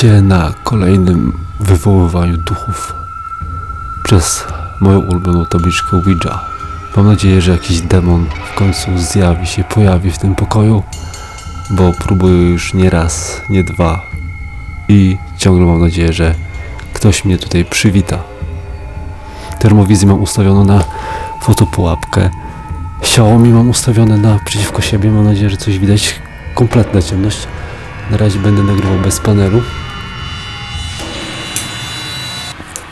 się na kolejnym wywoływaniu duchów przez moją ulubioną tabliczkę Ouija. Mam nadzieję, że jakiś demon w końcu zjawi się, pojawi w tym pokoju, bo próbuję już nie raz, nie dwa i ciągle mam nadzieję, że ktoś mnie tutaj przywita. Termowizję mam ustawioną na fotopułapkę. Xiaomi mam ustawione naprzeciwko siebie. Mam nadzieję, że coś widać. Kompletna ciemność. Na razie będę nagrywał bez panelu.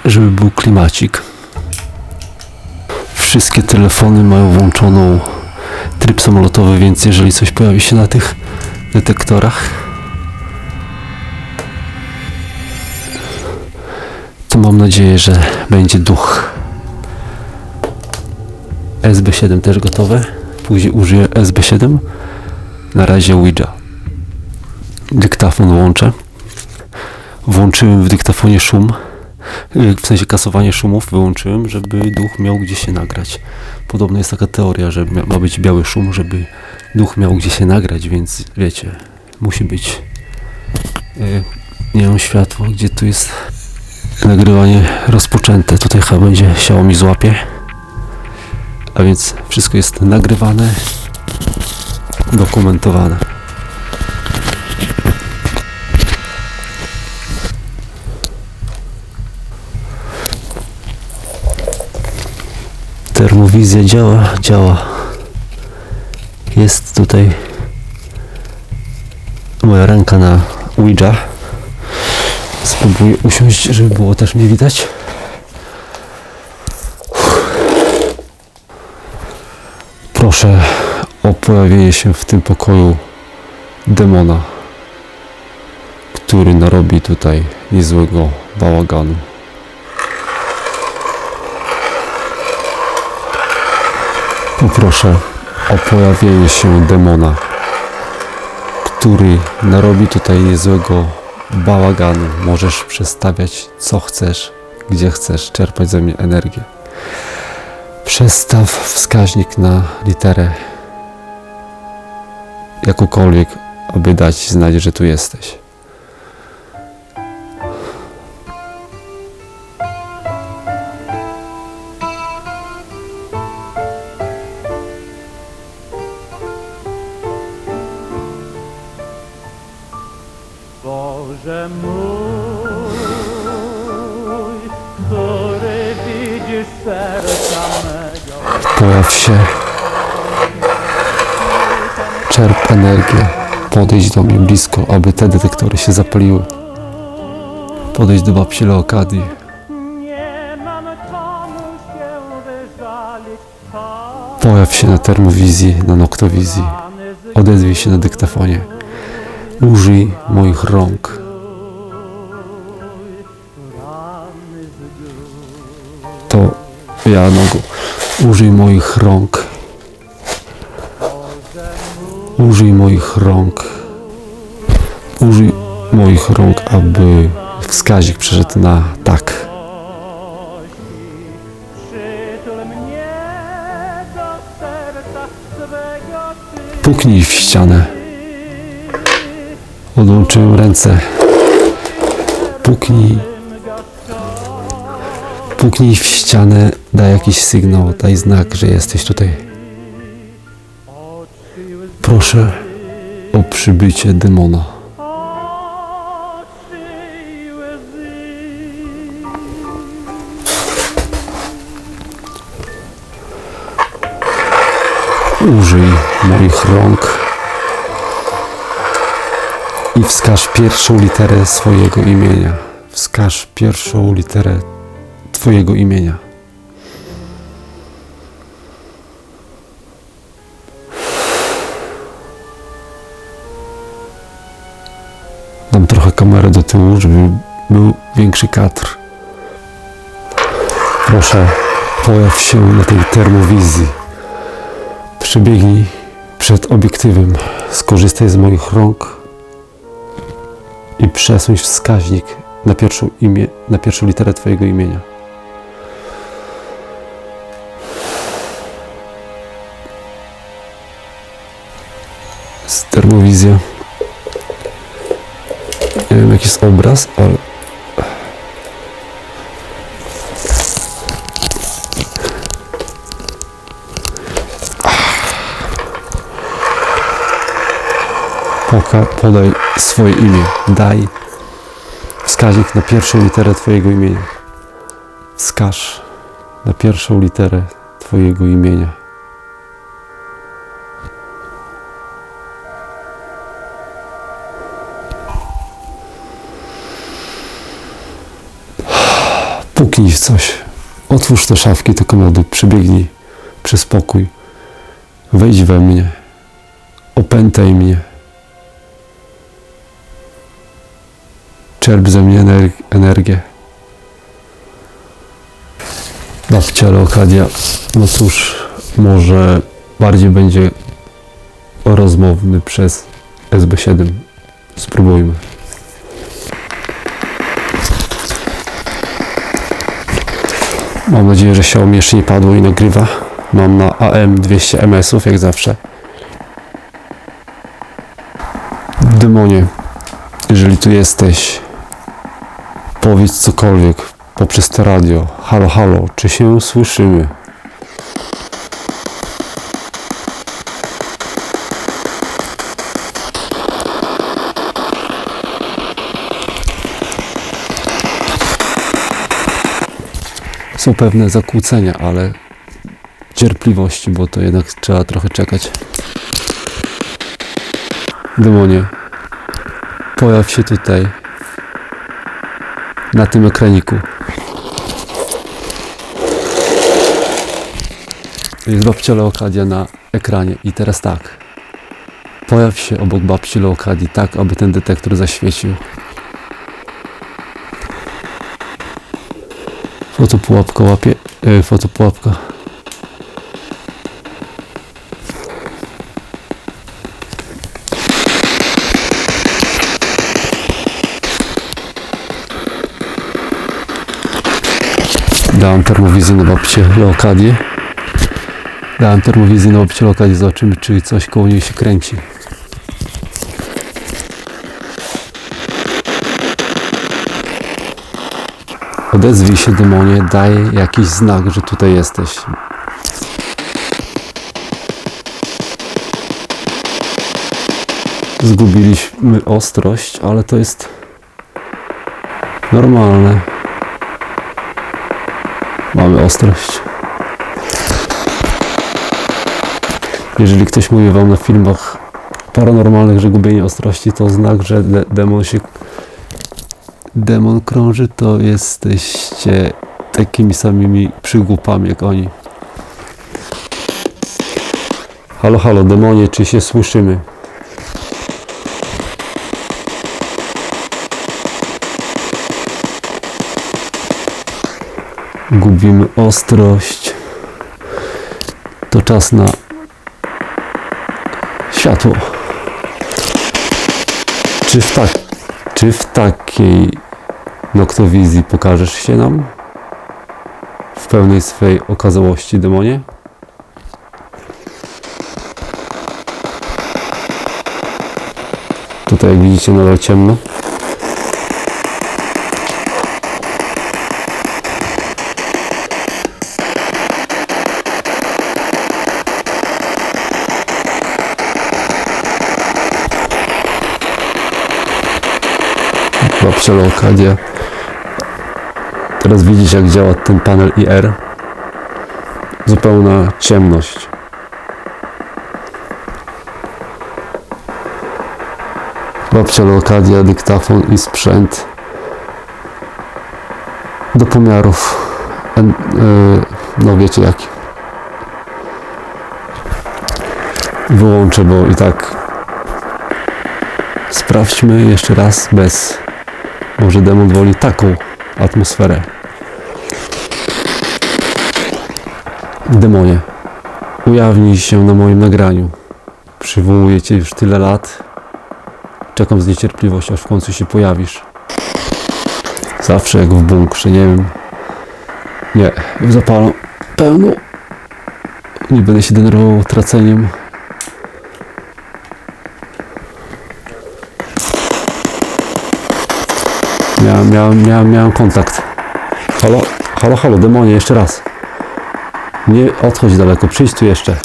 Żeby był klimacik. Wszystkie telefony mają włączoną tryb samolotowy, więc jeżeli coś pojawi się na tych detektorach, to mam nadzieję, że będzie duch. SB7 też gotowe. Później użyję SB7. Na razie Ouija. Dyktafon łączę. Włączyłem w dyktafonie szum. W sensie kasowanie szumów wyłączyłem, żeby duch miał gdzie się nagrać. Podobno jest taka teoria, że ma być biały szum, żeby duch miał gdzie się nagrać, więc wiecie, musi być. y, Nie mam światła, gdzie tu jest nagrywanie rozpoczęte. Tutaj chyba będzie Xiaomi złapie. A więc wszystko jest nagrywane, dokumentowane. Termowizja działa, działa. Jest tutaj moja ręka na Ouija. Spróbuję usiąść, żeby było też mnie widać. Proszę o pojawienie się w tym pokoju demona, który narobi tutaj niezłego bałaganu. Poproszę o pojawienie się demona, który narobi tutaj niezłego bałaganu. Możesz przestawiać co chcesz, gdzie chcesz, czerpać ze mnie energię. Przestaw wskaźnik na literę jakąkolwiek, aby dać znać, że tu jesteś. Pojaw się. Czerp energię. Podejdź do mnie blisko, aby te detektory się zapaliły. Podejdź do babci Leokadii. Pojaw się na termowizji, na noktowizji. Odezwij się na dyktafonie. Użyj moich rąk. Ja nogą. Użyj moich rąk. Użyj moich rąk. Użyj moich rąk, aby wskaźnik przeszedł na tak. Puknij w ścianę. Odłączyłem ręce. Puknij. Puknij w ścianę, daj jakiś sygnał, daj znak, że jesteś tutaj. Proszę o przybycie demona. Użyj moich rąk i wskaż pierwszą literę swojego imienia. Wskaż pierwszą literę Twojego imienia. Dam trochę kamerę do tyłu, żeby był większy kadr. Proszę, pojaw się na tej termowizji. Przebiegnij przed obiektywem, skorzystaj z moich rąk i przesuń wskaźnik na pierwszą, imię, na pierwszą literę Twojego imienia. Termowizja. Nie wiem jaki jest obraz, ale... Poka, podaj swoje imię. Daj wskaźnik na pierwszą literę Twojego imienia. Wskaż na pierwszą literę Twojego imienia. Puknij w coś. Otwórz te szafki, te komody, przybiegnij przez pokój. Wejdź we mnie. Opętaj mnie. Czerp ze mnie ener- energię. Babcia Leokadia, no cóż, może bardziej będzie rozmowny przez SB7. Spróbujmy. Mam nadzieję, że Xiaomi jeszcze nie padło i nagrywa. Mam na AM 200 ms jak zawsze. Demonie, jeżeli tu jesteś, powiedz cokolwiek poprzez to radio. Halo, halo, czy się słyszymy? Są pewne zakłócenia, ale cierpliwości, bo to jednak trzeba trochę czekać. Demonie, pojaw się tutaj, na tym ekraniku. Jest babcia Leokadia na ekranie i teraz tak. Pojaw się obok babci Leokadii tak, aby ten detektor zaświecił. Fotopułapka łapie. Yy, fotopułapka. Dałem termowizję na babcię Leokadię. Dałem termowizję na babcię Leokadię, zobaczymy czy coś koło niej się kręci. Odezwij się demonie, daj jakiś znak, że tutaj jesteś. Zgubiliśmy ostrość, ale to jest normalne. Mamy ostrość. Jeżeli ktoś mówi wam na filmach paranormalnych, że gubienie ostrości to znak, że de demon się demon krąży, to jesteście takimi samymi przygłupami jak oni. Halo, halo, demonie, czy się słyszymy? Gubimy ostrość. To czas na światło. Czy w, tak, czy w takiej noktowizji pokażesz się nam? W pełnej swej okazałości, demonie? Tutaj jak widzicie nadal ciemno. Leokadia. Teraz widzisz jak działa ten panel IR. Zupełna ciemność. Babcia Leokadia, dyktafon i sprzęt do pomiarów. Yy, no wiecie jaki. Wyłączę, bo i tak sprawdźmy jeszcze raz bez może demon woli taką atmosferę. Demonie, ujawnij się na moim nagraniu. Przywołuję cię już tyle lat. Czekam z niecierpliwością, aż w końcu się pojawisz. Zawsze jak w bunkrze, nie wiem. Nie, zapalam pełno. Nie będę się denerwował traceniem. Miałem, miałem, miałem, miałem kontakt. Halo, halo, halo, demonie, jeszcze raz. Nie odchodź daleko, przyjdź tu jeszcze.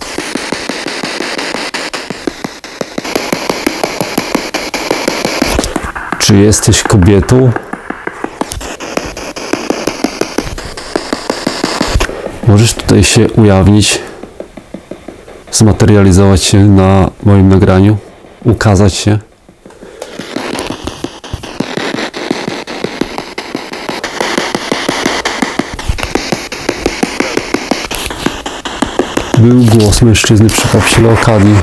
Czy jesteś kobietą? Możesz tutaj się ujawnić, zmaterializować się na moim nagraniu, ukazać się. Był głos mężczyzny przy Okadii.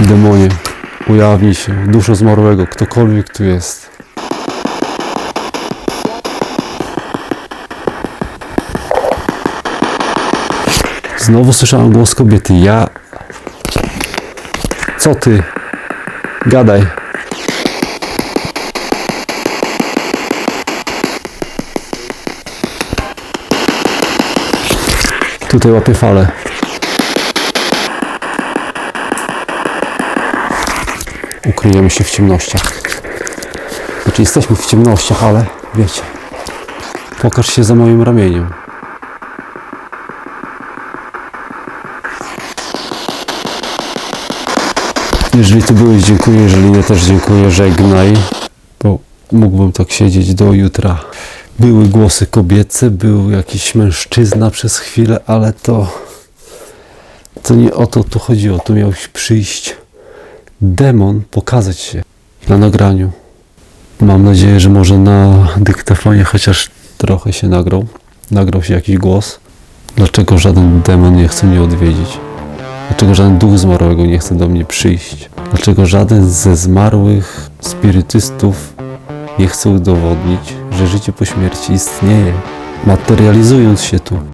Demonie, ujawnij się, duszo zmarłego, ktokolwiek tu jest. Znowu słyszałem głos kobiety. Ja. Co ty? Gadaj. Tutaj łapię falę. Ukryjemy się w ciemnościach. Znaczy jesteśmy w ciemnościach, ale wiecie. Pokaż się za moim ramieniem. Jeżeli tu byłeś, dziękuję. Jeżeli nie, też dziękuję. Żegnaj. Bo mógłbym tak siedzieć do jutra. Były głosy kobiece, był jakiś mężczyzna przez chwilę, ale to... To nie o to tu chodziło. Tu miał przyjść demon, pokazać się na nagraniu. Mam nadzieję, że może na dyktafonie chociaż trochę się nagrał. Nagrał się jakiś głos. Dlaczego żaden demon nie chce mnie odwiedzić? Dlaczego żaden duch zmarłego nie chce do mnie przyjść? Dlaczego żaden ze zmarłych spirytystów nie chce udowodnić, że życie po śmierci istnieje, materializując się tu?